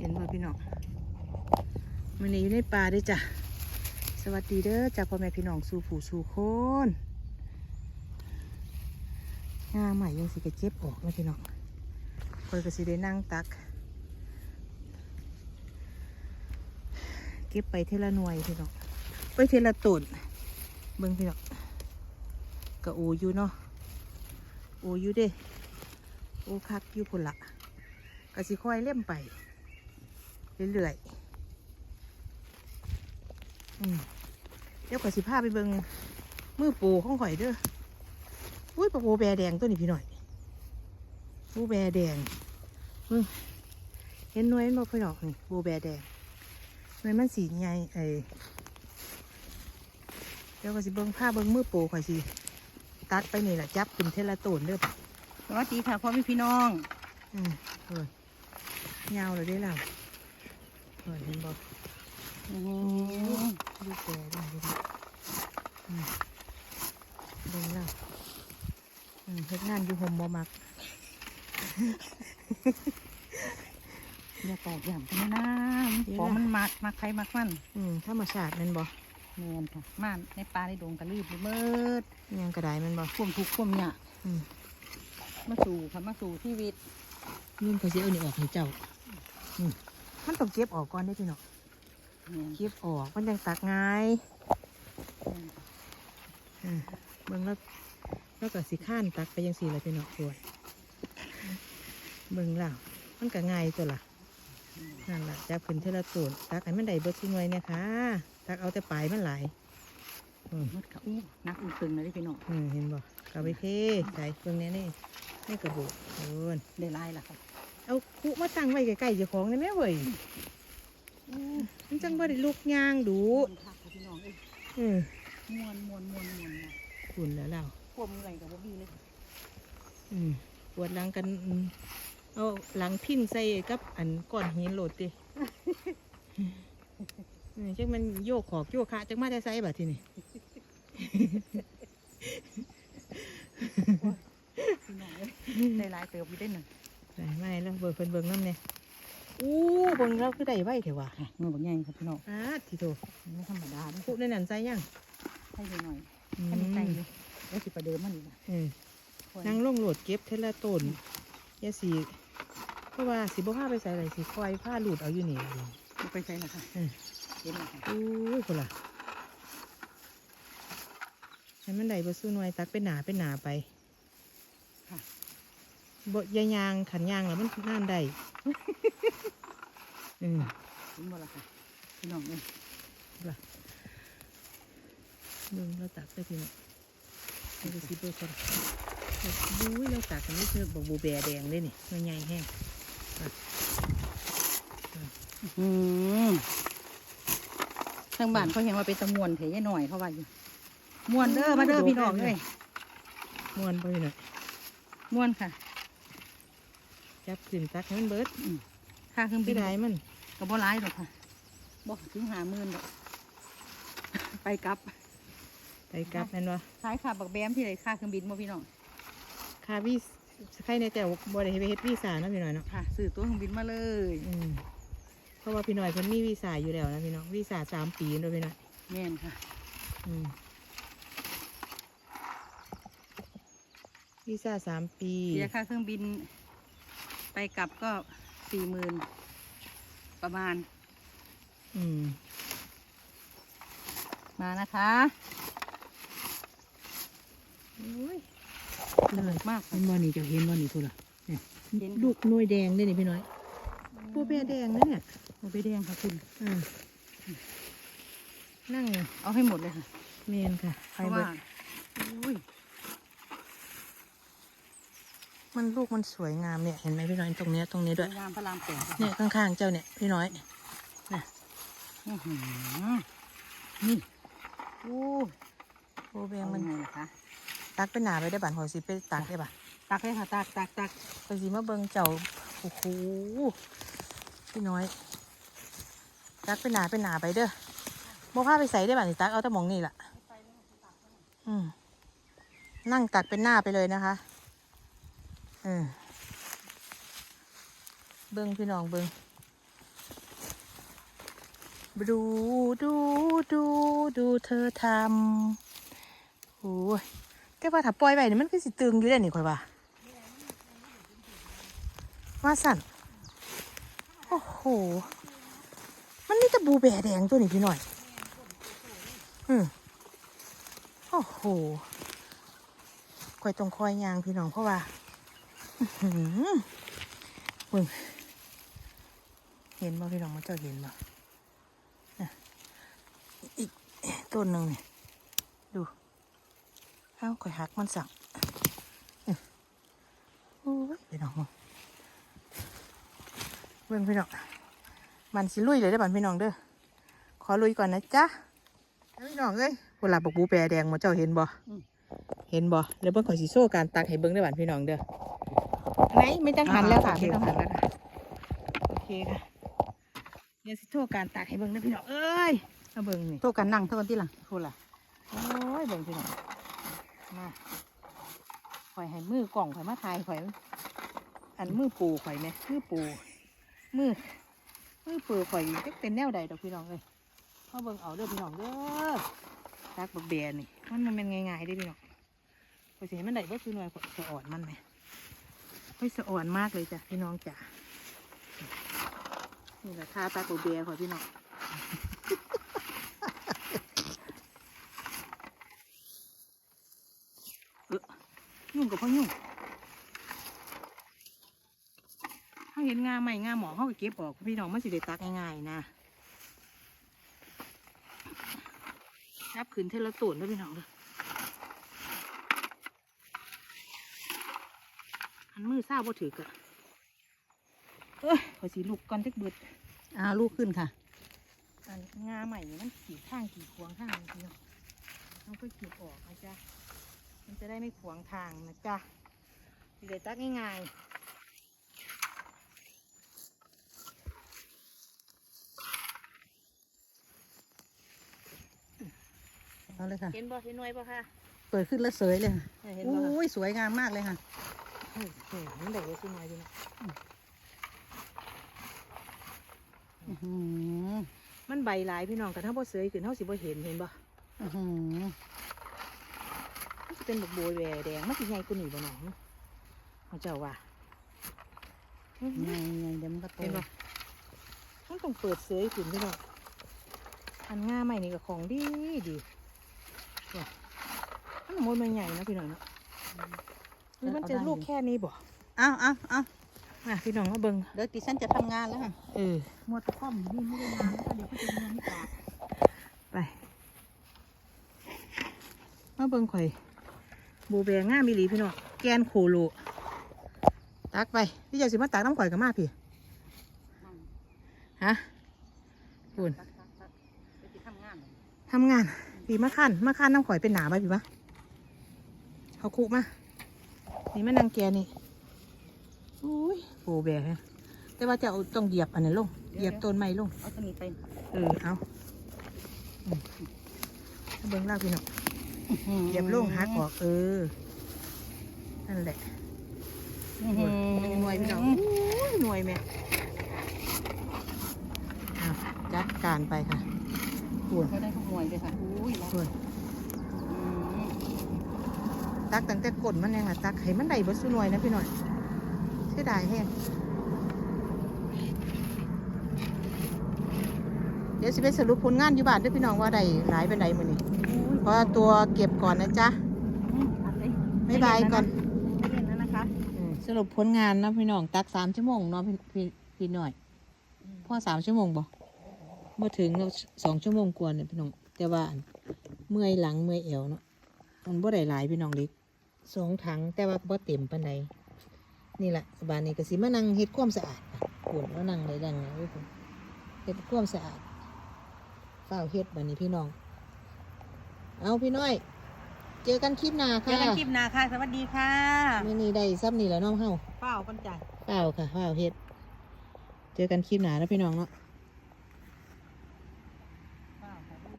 เห็นบ่พี่น้องมันนี้อยู่ในป่าด้วยจ้ะ สวัสดีเด้อจากพ่อแม่พี่น้องสู่ผู้สู่คนงาใหม่ยังสิกระเจ็บออกนะพี่น้องเปิดก็สิได้นั่งตัก เก็บไปเทละหน่วยพี่น้องไปเทละตุนเบิ่งพี่น้องกะโออยู่เนาะ โออยู่เด้ โอคักอยู่พุ่นละกะสิค่อยเล่มไป เรื่อยๆอืมเดี๋ยวกะสิพาไปเบิ่งมือปูของข่อยเด้ออุ้ยปลาโบแบแดงตัวนี้พี่หน่อยปูแบแดงมึงเห็นหน่วยมันบ่พี่น้องนี่ปูแบแดงหน่วยมันสีใหญ่ไอ้เดี๋ยวก็สิเบิ่งผ้าเบิ่งมือโปข่อยสิตัดไปนี่แหละจับเป็นเทละตูนเด้อสวัสดีค่ะพ่อแม่พี่น้อง อืมเออยาวเลยได้แล้วเออเห็นบอกดูแก่ด้วยดูดิอืมเบิ่งแล้วอืมเฮ็ดงานอยู่ห่มบ่มักอย่าแตกอย่างกันนะของมันมักมักใครมักมันอืมธรรมชาติแมันบ่เนียนค่ะม่านในป่าในดงกระลืบเลยเมิดอิหยังกระไดแมันบ่ข่วมทุกข์ข่วมยากอืมมาสู่ค่ะมาสู่ชีวิตนี่เขาสิเอานี่ออกให้เจ้าอื มมันต้องเก็บออกก่อนได้อพี่น้องเนียนเก็บออกมันยังตักง่ายอืมเบิ่งแล้วแล้วก็สิข้านตักไปยังสี่ละพี่น้องด้วยเบิ่งแล้วมันก็ง่ายตัวละนั่นละจับขึ้นเทละตูนตักให้มันได้เบิดชิ้นไว้เนี่ยค่ะตักเอาแต่ปลายมันหลายอืมมัดเขาอู้นักอุ่นตึงเลยเด้อพี่น้องอืมเห็นบ่กเอาไปเทใส่เบิ่งเนี้ยนี่นี่กระบุกโอนได้ลายละค่ะ เอาคุมาตั้งไว้ใกล้ๆเจ้าของได้ไหมเว้ยมันจังบ่ได้ลูกยางดูม้วนค่ะพี่น้องเอ้ยอืมม้วนม้วนม้วนม้วนคุณแล้วเราข่วมอะไรกับบ่มีเลยอืมปวดหลังกันอืมเอาหลังพินใส่กับ อันก้อนหินโหลดดิอืมจังมันโยกขอกโยกขาจังมาได้ใส่แบบทีนี่ พี่น้องเอ้ยได้ลายเติบอยู่ได้หนึ่งใส่ ไม่แล้วเบิ่งเพิ่นเบิ่งน้ำเนี่ยอู้เบิ่งแล้วคือได้ไว้เถอะวะค่ะเมื่อวันใหญ่ครับพี่น้องอาทีโตไม่ธรรมดาเด้อพูดในนั้นใส่ยังให้ดูหน่อยอืมให้มันใจอยู่แล้วสิประเดิมมันนี่นะอืมนั่งลงโหลดเก็บเทละต้นอยาสีเพราะว่าสิบ่พาไปใส่อะไรสิคอยผ้าหลุดเอาอยู่นี่มันไปใส่นะคะอืมเห็นไหมคะอู้ยคนละให้มันได้บ่สู้หน่วยตักเป็นหนาเป็นหนาไปค่ะ บ่อยายางขันยางแล้วมันน่านได้อืมเห็นบ่ล่ะค่ะพี่น้องเอ้ยมึงเราตักได้พี่น้องเราจะซิเบอร์คนดูยเราตักกันนี่คือบอกบูแบแดงเลยนี่มันใหญ่แห้งอืมทางบ้านเขาเห็นว่าเป็นตะมวนเถยหน่อยเขาว่าอยู่มวนเด้อมาเด้อพี่น้องเอ้ยม้วนไปหน่อยมวนค่ะ จับขึ้นตักให้มันเบิดอืมค่าเครื่องบิไม่นได้มันก็บ่ร้ายหรอกค่ะบ่ถึงหาหมื่นดอกไปกลับ ไปกลับนั่นวะขายค่าบักแบมที่ไหนค่าเครื่องบินบ่พี่น้องคาวีใครในแต่บ่ได้ไปเฮ็ดวีซ่าเนาะพี่น้อยเนาะค่ะซื้อตั๋วเครื่องบินมาเลยอืมเพราะว่าพี่น้อยเพิ่นมีวีซ่าอยู่แล้วนะพี่น้องวีซ่าสามปีเนาะพี่น้อยแม่นค่ะ อืมวีซ่าสามปีเสียค่าเครื่องบิน ไปกลับก็สี่หมื่นประมาณ อืม มานะคะโอ้ยสนุกมากเห็ค่ะนบ่นี่เจะเห็นบ่นี่พุ่นล่ะเนี่ยเห็น ลูกหน่วยแดงเลยนี่พี่น้อยปูเปียแดงนะเนี่ยโอไปแดงค่ะคุณอืมนั่งเอาให้หมดเลยค่ะเมนค่ะเพไปราะเบิว่าดอุ้ย มันลูกมันสวยงามเนี่ยเห็นไหมพี่น้อยตรงเนี้ยตรงนี้ด้วยงามพระรามแปดค่ะเนี่ยข้างๆเจ้าเนี่ยพี่น้อยอื้อหือนี่โอ้ปูแดแบงงมัมันนไงล่ะคะตักไปหนาไปได้บัตรหอยสิไปตักได้ปะตักเลยค่ะตักตักตักไปสิมาเบิ่งเจ้าโอ้โหพี่น้อย ตักไปหนาไปหนาไปเด้อบ่พาไปใส่ได้บัตรนี่ตักเอาแต่หมองนี่แหละอืมนั่งตักเป็นหน้าไปเลยนะคะ เออเบิ่งพี่น้องเบิ่งดูดูดูดูเธอทำโอ้ยแต่ว่าถ้าปล่อยไว้นี่มันก็สิตึงอยู่แล้วนี่ข่อยว่าว่าสั่นโอ้โห มันนี่ตะบูแบแดงตัวนี้พี่หน่อย อืมโอ้โหข่อยตรงคอยยางพี่น้องเพราะว่า เบิ่งเห็นบ่พี่น้องมาเจ้าเห็นบ่น่ะอีกต้นหนึ่งนี่ดูเอ้าข่อยหักมันสั่งอื้อโอ้ยพี่น้องเบิ่งพี่น้องมันสิลุยเลยได้บันพี่น้องเด้อขอลุยก่อนนะจ๊ะพี่น้องเอ้ยเวลาบอกบูแปรแดงมาเจ้าเห็นบ่ เห็นบ่แล้วเบิ่งข่อยสิโซ่การตักให้เบิ่งได้อบันพี่น้องเด้อไหนไม่ต้องหันแล้วค่ะไม่ต้องหันแล้วค่ะโอเคค่ะเดี๋ยวสิโซ่การตักให้เบิ่งได้อพี่น้องเอ้ยมาเบิ่งนี่โตกันนั่งเท่ากันที่หลังพูดล่ะโอ้ยเบิ่งพี่น้องมาข่อยให้มือกล่องข่อยมาถ่ายข่อยอันมือปูข่อยไหมมือปูมือมือปูข่อยจะเป็นแนวใดดอกพี่น้องเลยมาเบิ่งเอาเด้อพี่น้องเด้อ ตักบักเบียนี่ มันมันเป็นง่ายๆเด้อพี่น้องข่อสิเห็นมันได้บ่คือหน่วยข่อยสะอ่อนมันไหมข่อยสะอ่อนมากเลยจ้ะพี่น้องจ้ะนี่แหละท่าตาโกเบียขอพี่น้องยุ่งกับพ่อยุ่งเขาเห็นงาใหม่งาหมอเขาก็เก็บออกพี่น้องมันสิได้ตักง่ายๆนะ นับขึ้นเทละตูนด้วยพี่น้องเลยอันมือซ่าบ่ถือกะเอ้ยขอสีลูกก่อนจักเบิดอ่าลูกขึ้นค่ะ อันงาใหม่นี่มันขีดข้างขีดขวางข้างจริงๆต้องไปขีดออกนะจ๊ะมันจะได้ไม่ขวางทางนะจ๊ะสิได้ตักง่าย เอาเลยค่ะๆเห็นบ่เห็นหน่วยบ่ค่ะ เปิดขึ้นแล้วเสยเลยค่ะเห็นโอบ่ค่ะ้ยสวยงามมากเลยค่ะเฮ้ยเฮ้ยมันได้เยอะสิหน่อยดีนะอื้อหือมันใบหลายพี่น้องกันถ้าบ่เสยขึ้นเฮาสิบ่เห็นเห็นบ่อื้อหือมันสิเป็นบักโบยแหวแดงมันสิใหญ่กว่านี้บ่น้องเขาเจ้าว่าไงไงเดี๋ยวมันก็โตเห็นปะมันต้องเปิดเสยขึ้นพี่น้องอันง่าใหม่นี่ก็ของดีดีว่ะ มันมดมันใหญ่นะพี่น้องเนาะหรือมันจะลูกแค่นี้บ่เอาเอาเอาอะพี่น้องมาเบิ่งเดี๋ยวดิฉันจะทำงานแล้วค่ะเออมัวแตะค่อมอยู่นี่ไม่ได้งานแล้วก็เดี๋ยวก็จะงานไม่ตากไปมาเบิ่งข่อยบูแบงง่ามีหลีพี่น้องแกนโคโลตักไปพี่เจ้าสิมาตักน้ำข่อยกับมาพี่ฮะคุณตักตักตักเดี๋ยวจะทำงานทำงาน พี่มาขั้นมาขั้นน้ำข่อยเป็นหนาไปพี่ปะเขาคุมานี่แม่นางแกนี่อุ้ยโบแบกฮะแต่ว่าจะเอาต้องเหยียบอันนั้นลงเหยียบต้นไม้ลงเอาตัวนี้ไปเออเอาอืมเอาเบิ้งล่างพี่น้องเหยียบลงหักออกเออนั่นแหละอื้อหือหน่วยพี่น้องอุ้ยหน่วยแม่เอาจัดการไปค่ะ ปวดก็ได้ทุกหน่วยเลยค่ะอุ้ยปวดอืมตักตั้งแต่กดมันเนี่ยค่ะตักให้มันได้เบิดสุหน่วยนะพี่หน่อยเสียดายแห้งเดี๋ยวสิไปสรุปผลงานอยู่บ้านเด้วยพี่น้องว่าได้หลายเป็นไหนมือนี่เพราะว่าตัวเก็บก่อนนะจ๊ะอืมอัดเลยบ๊ายบายก่อนไม่เล่นแล้วนะคะสรุปผลงานนะพี่น้องตักสามชั่วโมงเนาะพี่พี่พี่หน่อยพ่อสามชั่วโมงบ่เมื่อถึงเราสองชั่วโมงกว่าเนี่ยพี่น้อง แต่ว่าอันเมื่อยหลังเมื่อยเอวเนาะมันบ่ได้หลายพี่น้องเล็กสองถังแต่ว่าบ่เต็มปานใดนี่แหละบานนี้ก็สิมานั่งเฮ็ดความสะอาดค่ะปวดแล้วนั่งเลยดังนะเว้ยผมเฮ็ดความสะอาดเฝ้าวเฮ็ดบานนี้พี่น้อง เอาพี่น้อย เจอกันคลิปหน้าเจค่ะอกันคลิปหน้าค่ะ สวัสดีค่ะไม่นี่ได้ซ้ำนี่แหล้วน้องเฮาเป้ากันจ่ายเปล่าค่ะเปล่าเฮ็ด เจอกันคลิปหนาแล้วพี่น้องเนาะค